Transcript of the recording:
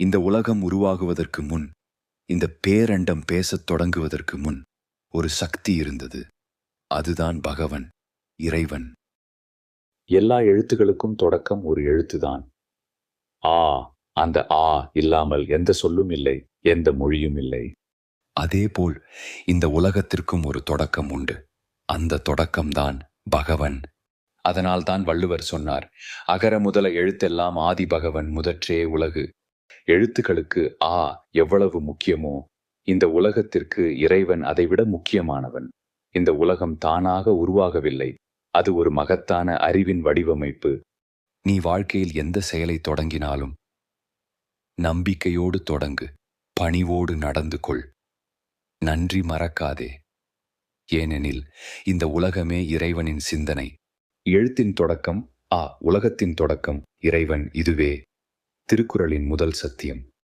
இந்த உலகம் உருவாகுவதற்கு முன் இந்த பேரண்டம் பேசத் தொடங்குவதற்கு முன் ஒரு சக்தி இருந்தது. அதுதான் பகவன் இறைவன். எல்லா எழுத்துகளுக்கும் தொடக்கம் ஒரு எழுத்துதான். ஆ அந்த ஆ இல்லாமல் எந்த சொல்லும் இல்லை எந்த மொழியும் இல்லை. அதேபோல் இந்த உலகத்திற்கும் ஒரு தொடக்கம் உண்டு. அந்த தொடக்கம்தான் பகவன். அதனால்தான் வள்ளுவர் சொன்னார் அகர முதல எழுத்தெல்லாம் ஆதி பகவன் முதற்றே உலகு. எழுத்துக்களுக்கு ஆ எவ்வளவு முக்கியமோ இந்த உலகத்திற்கு இறைவன் அதைவிட முக்கியமானவன். இந்த உலகம் தானாக உருவாகவில்லை. அது ஒரு மகத்தான அறிவின் வடிவமைப்பு. நீ வாழ்க்கையில் எந்த செயலை தொடங்கினாலும் நம்பிக்கையோடு தொடங்கு. பணிவோடு நடந்து கொள். நன்றி மறக்காதே. ஏனெனில் இந்த உலகமே இறைவனின் சிந்தனை. எழுத்தின் தொடக்கம் ஆ உலகத்தின் தொடக்கம் இறைவன் இதுவே. திருக்குறளின் முதல் சத்தியம்.